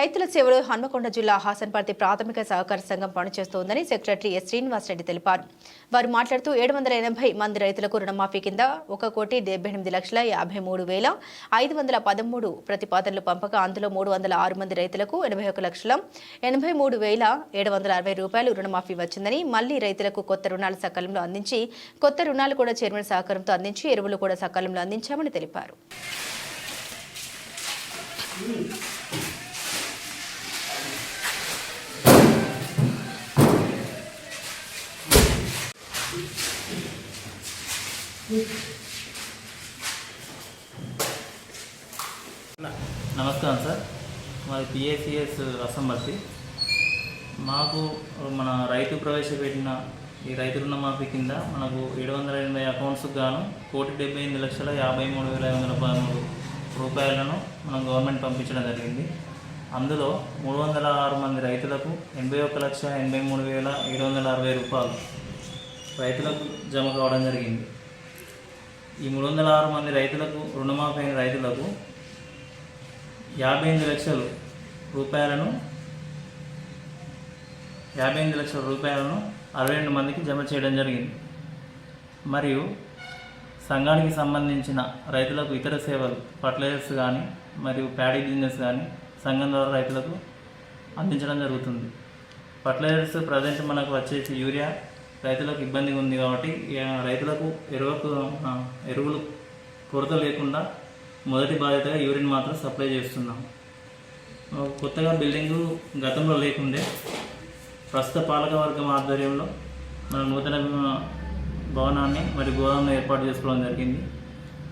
రైతుల సేవలో హన్మకొండ జిల్లా హాసన్పర్తి ప్రాథమిక సహకార సంఘం పనిచేస్తోందని సెక్రటరీ ఎస్ శ్రీనివాసరెడ్డి తెలిపారు. వారు మాట్లాడుతూ ఏడు వందల ఎనభై మంది రైతులకు రుణమాఫీ కింద ఒక కోటి డెబ్బై ఎనిమిది లక్షల యాభై మూడు వేల ఐదు వందల పదమూడు ప్రతిపాదనలు పంపగా అందులో మూడు వందల ఆరు మంది రైతులకు ఎనభై ఒక లక్షల ఎనభై మూడు వేల ఏడు వందల అరవై రూపాయలు రుణమాఫీ వచ్చిందని మళ్ళీ రైతులకు కొత్త రుణాలు సకాలంలో అందించి కొత్త రుణాలు కూడా చైర్మన్ సహకారంతో అందించి ఎరువులు కూడా సకాలంలో అందించామని తెలిపారు. నమస్కారం సార్. మాది పిఏసిఎస్ అసంబర్తి మాకు మన రైతు ప్రవేశపెట్టిన ఈ రైతు రుణమాఫీ కింద మనకు ఏడు వందల ఎనభై అకౌంట్స్కి గాను కోటి డెబ్బై ఎనిమిది లక్షల యాభై మూడు వేల ఐదు వందల పదమూడు రూపాయలను మనం గవర్నమెంట్ పంపించడం జరిగింది. అందులో మూడు వందల ఆరు మంది రైతులకు ఎనభై ఒక్క లక్ష ఎనభై మూడు వేల ఏడు వందల అరవై రూపాయలు రైతులకు జమ కావడం జరిగింది. ఈ మూడు వందల ఆరు మంది రైతులకు రుణమాఫీ అయిన రైతులకు యాభై ఎనిమిది లక్షలు రూపాయలను యాభై ఎనిమిది లక్షల రూపాయలను అరవై రెండు మందికి జమ చేయడం జరిగింది. మరియు సంఘానికి సంబంధించిన రైతులకు ఇతర సేవలు ఫర్టిలైజర్స్ కానీ మరియు ప్యాడీ బిజినెస్ కానీ సంఘం ద్వారా రైతులకు అందించడం జరుగుతుంది. ఫర్టిలైజర్స్ ప్రజెంట్ మనకు వచ్చేసి యూరియా రైతులకు ఇబ్బందిగా ఉంది కాబట్టి రైతులకు ఎరువుకు ఎరువులు కొరత లేకుండా మొదటి బాధ్యతగా యూరిన్ మాత్రం సప్లై చేస్తున్నాం. కొత్తగా బిల్డింగు గతంలో లేకుండే ప్రస్తుత పాలకవర్గం ఆధ్వర్యంలో మన నూతన భవనాన్ని మరి గోదాంను ఏర్పాటు చేసుకోవడం జరిగింది.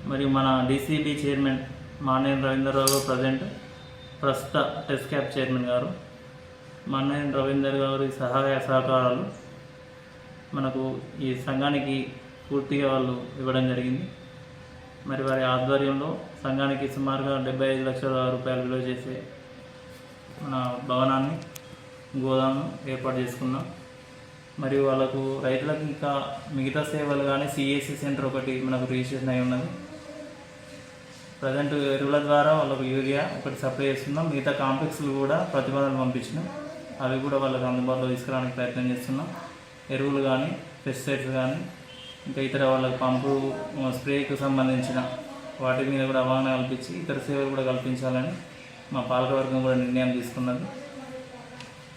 మరియు మన డీసీబీ చైర్మన్ మానేని రవీంద్రరావు గారు ప్రజెంట్ ప్రస్తుత టెస్ట్ క్యాప్ చైర్మన్ గారు. మానేని రవీందర్ గారి సహాయ సహకారాలు మనకు ఈ సంఘానికి పూర్తిగా వాళ్ళు ఇవ్వడం జరిగింది. మరి వారి ఆధ్వర్యంలో సంఘానికి సుమారుగా డెబ్బై ఐదు లక్షల రూపాయలు విలువ చేసే మన భవనాన్ని గోదాము ఏర్పాటు చేసుకున్నాం. మరియు వాళ్ళకు రైతులకు ఇంకా మిగతా సేవలు కానీ సిఎస్సి సెంటర్ ఒకటి మనకు రిజిస్ట్రేషన్ అయి ఉన్నది. ప్రజెంట్ ఎరువుల ద్వారా వాళ్ళకు యూరియా ఒకటి సప్లై చేస్తున్నాం. మిగతా కాంప్లెక్స్లు కూడా ప్రతిపాదనలు పంపించినాం. అవి కూడా వాళ్ళకి అందుబాటులో తీసుకురావడానికి ప్రయత్నం చేస్తున్నాం. ఎరువులు కానీ పెస్టిసైడ్స్ కానీ ఇంకా ఇతర వాళ్ళకి పంపు స్ప్రేకు సంబంధించిన వాటి మీద కూడా అవగాహన కల్పించి ఇతర సేవలు కూడా కల్పించాలని మా పాలకవర్గం కూడా నిర్ణయం తీసుకున్నది.